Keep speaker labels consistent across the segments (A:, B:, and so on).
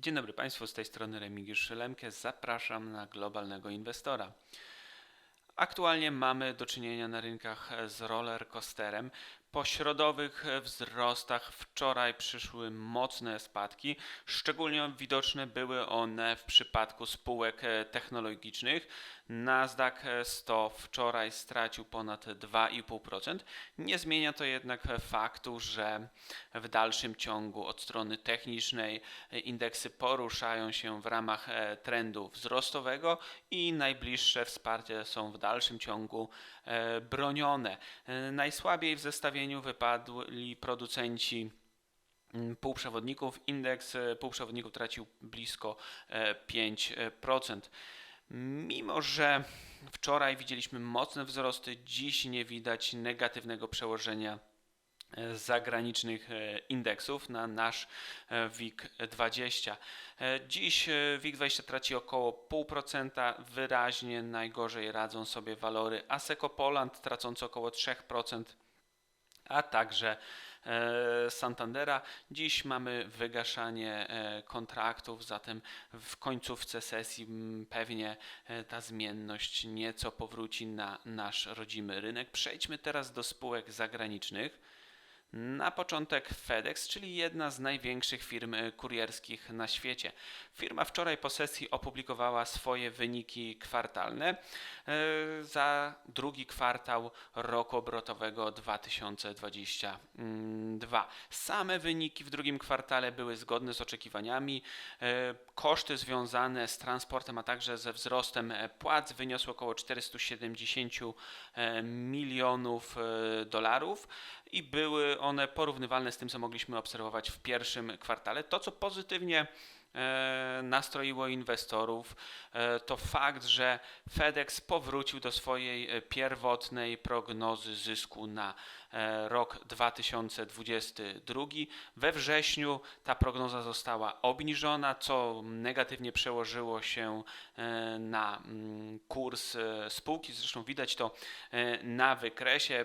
A: Dzień dobry Państwu, z tej strony Remigiusz Lemke. Zapraszam na globalnego inwestora. Aktualnie mamy do czynienia na rynkach z roller coasterem. Po środowych wzrostach wczoraj przyszły mocne spadki. Szczególnie widoczne były one w przypadku spółek technologicznych. Nasdaq 100 wczoraj stracił ponad 2,5%. Nie zmienia to jednak faktu, że w dalszym ciągu od strony technicznej indeksy poruszają się w ramach trendu wzrostowego i najbliższe wsparcie są w dalszym ciągu bronione. Najsłabiej w zestawieniu wypadli producenci mm, półprzewodników. Indeks e, półprzewodników tracił blisko e, 5%. Mimo, że wczoraj widzieliśmy mocne wzrosty, dziś nie widać negatywnego przełożenia e, zagranicznych e, indeksów na nasz e, WIG20. E, Dziś e, WIG20 traci około 0,5%, wyraźnie najgorzej radzą sobie walory Aseco Poland tracące około 3%, a także e, Santandera. Dziś mamy wygaszanie e, kontraktów, zatem w końcówce sesji pewnie e, ta zmienność nieco powróci na nasz rodzimy rynek. Przejdźmy teraz do spółek zagranicznych. Na początek FedEx, czyli jedna z największych firm e, kurierskich na świecie. Firma wczoraj po sesji opublikowała swoje wyniki kwartalne e, za drugi kwartał roku obrotowego 2022. Same wyniki w drugim kwartale były zgodne z oczekiwaniami. E, Koszty związane z transportem, a także ze wzrostem płac wyniosły około 470 e, milionów dolarów i były one porównywalne z tym, co mogliśmy obserwować w pierwszym kwartale. To, co pozytywnie e, nastroiło inwestorów, e, to fakt, że FedEx powrócił do swojej e, pierwotnej prognozy zysku na rok 2022. We wrześniu ta prognoza została obniżona, co negatywnie przełożyło się na mm, kurs spółki. Zresztą widać to na wykresie.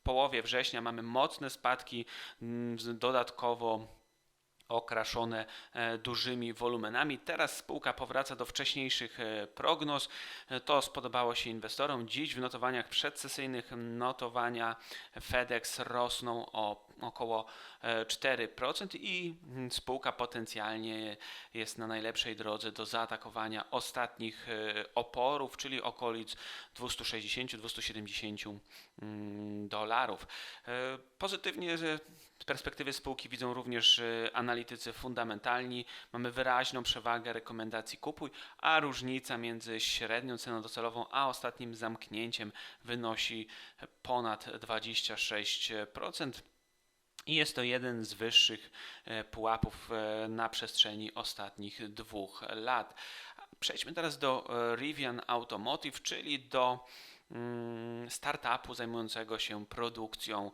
A: W połowie września mamy mocne spadki, mm, dodatkowo okraszone e, dużymi wolumenami. Teraz spółka powraca do wcześniejszych e, prognoz. E, To spodobało się inwestorom. Dziś w notowaniach przedsesyjnych notowania FedEx rosną o około 4% i mm, spółka potencjalnie jest na najlepszej drodze do zaatakowania ostatnich e, oporów, czyli okolic 260-270 mm, dolarów. E, Pozytywnie z perspektywy spółki widzą również e, analitycy fundamentalni. Mamy wyraźną przewagę rekomendacji kupuj, a różnica między średnią ceną docelową a ostatnim zamknięciem wynosi ponad 26%. I jest to jeden z wyższych e, pułapów e, na przestrzeni ostatnich dwóch lat. Przejdźmy teraz do e, Rivian Automotive, czyli do mm, startupu zajmującego się produkcją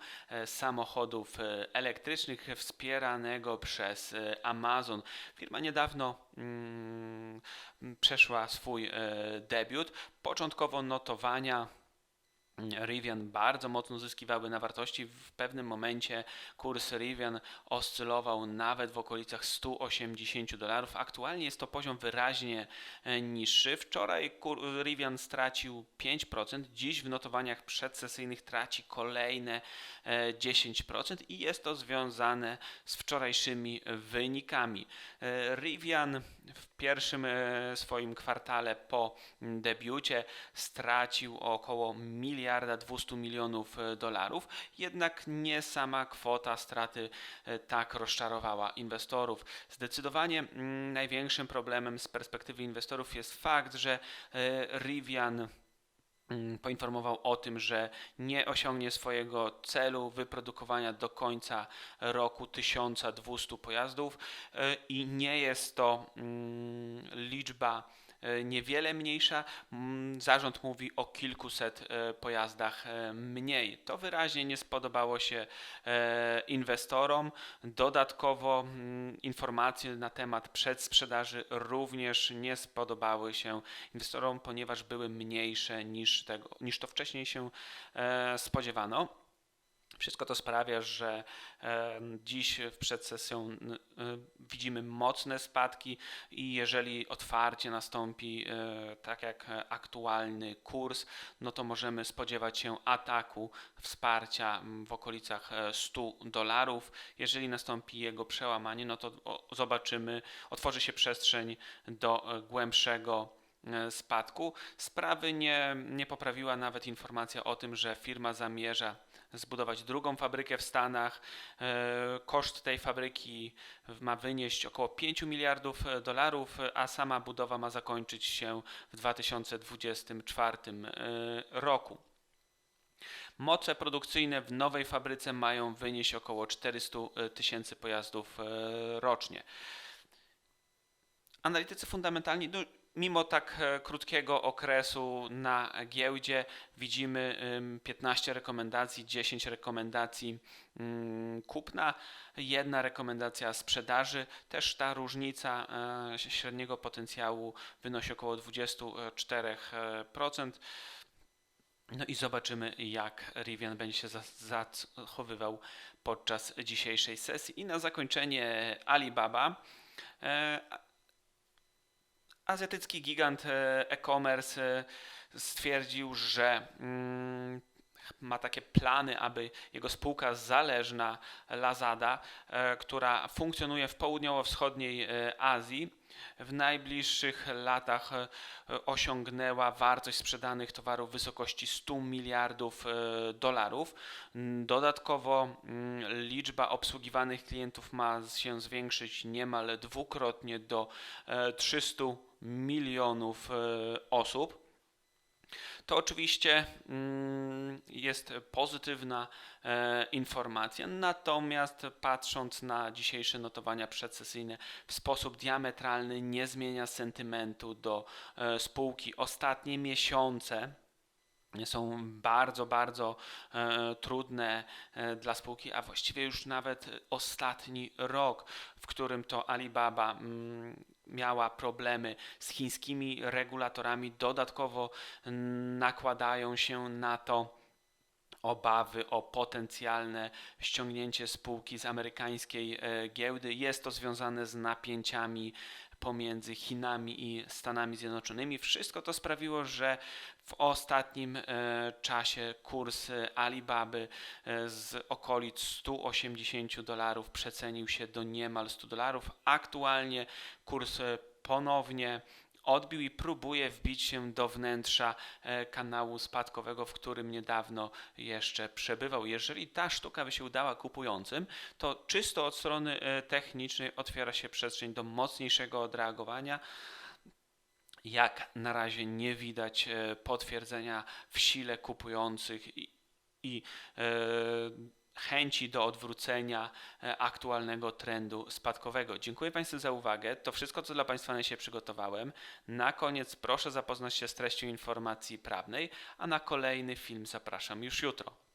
A: samochodów elektrycznych wspieranego przez Amazon. Firma niedawno mm, przeszła swój debiut. Początkowo notowania Rivian bardzo mocno zyskiwały na wartości. W pewnym momencie kurs Rivian oscylował nawet w okolicach 180 dolarów. Aktualnie jest to poziom wyraźnie e, niższy. Wczoraj Rivian stracił 5%, dziś w notowaniach przedsesyjnych traci kolejne e, 10% i jest to związane z wczorajszymi wynikami. E, Rivian w pierwszym e, swoim kwartale po debiucie stracił około miliarda 200 milionów e, dolarów, jednak nie sama kwota straty e, tak rozczarowała inwestorów. Zdecydowanie mm, największym problemem z perspektywy inwestorów jest fakt, że e, Rivian mm, poinformował o tym, że nie osiągnie swojego celu wyprodukowania do końca roku 1200 pojazdów i nie jest to mm, liczba niewiele mniejsza. Zarząd mówi o kilkuset e, pojazdach e, mniej. To wyraźnie nie spodobało się e, inwestorom. Dodatkowo informacje na temat przedsprzedaży również nie spodobały się inwestorom, ponieważ były mniejsze niż, tego, niż to wcześniej się e, spodziewano. Wszystko to sprawia, że e, dziś przed sesją e, widzimy mocne spadki i jeżeli otwarcie nastąpi e, tak jak aktualny kurs, no to możemy spodziewać się ataku wsparcia w okolicach e, 100 dolarów. Jeżeli nastąpi jego przełamanie, no to zobaczymy, otworzy się przestrzeń do głębszego spadku. Sprawy nie, nie poprawiła nawet informacja o tym, że firma zamierza zbudować drugą fabrykę w Stanach. E, Koszt tej fabryki ma wynieść około 5 miliardów e, dolarów, a sama budowa ma zakończyć się w 2024 e, roku. Moce produkcyjne w nowej fabryce mają wynieść około 400 tysięcy pojazdów rocznie. Analitycy fundamentalni, no, mimo tak e, krótkiego okresu na giełdzie, widzimy ym, 15 rekomendacji, 10 rekomendacji ym, kupna, jedna rekomendacja sprzedaży. Też ta różnica e, średniego potencjału wynosi około 24%. No i zobaczymy, jak Rivian będzie się za- zachowywał podczas dzisiejszej sesji. I na zakończenie Alibaba. Azjatycki gigant e, e-commerce e, stwierdził, że mm, ma takie plany, aby jego spółka zależna Lazada, e, która funkcjonuje w południowo-wschodniej Azji, w najbliższych latach osiągnęła wartość sprzedanych towarów w wysokości 100 miliardów dolarów. Dodatkowo mm, liczba obsługiwanych klientów ma się zwiększyć niemal dwukrotnie do e, 300 milionów e, osób. To oczywiście mm, jest pozytywna e, informacja, natomiast patrząc na dzisiejsze notowania przedsesyjne w sposób diametralny nie zmienia sentymentu do e, spółki. Ostatnie miesiące są bardzo, bardzo trudne dla spółki, a właściwie już nawet ostatni rok, w którym to Alibaba mm, miała problemy z chińskimi regulatorami, dodatkowo nakładają się na to obawy o potencjalne ściągnięcie spółki z amerykańskiej e, giełdy. Jest to związane z napięciami pomiędzy Chinami i Stanami Zjednoczonymi. Wszystko to sprawiło, że w ostatnim e, czasie kurs Alibaby e, z okolic 180 dolarów przecenił się do niemal 100 dolarów. Aktualnie kurs ponownie odbił i próbuje wbić się do wnętrza e, kanału spadkowego, w którym niedawno jeszcze przebywał. Jeżeli ta sztuka by się udała kupującym, to czysto od strony e, technicznej otwiera się przestrzeń do mocniejszego odreagowania. Jak na razie nie widać e, potwierdzenia w sile kupujących i, i e, chęci do odwrócenia e, aktualnego trendu spadkowego. Dziękuję Państwu za uwagę. To wszystko, co dla Państwa na dzisiaj przygotowałem. Na koniec proszę zapoznać się z treścią informacji prawnej, a na kolejny film zapraszam już jutro.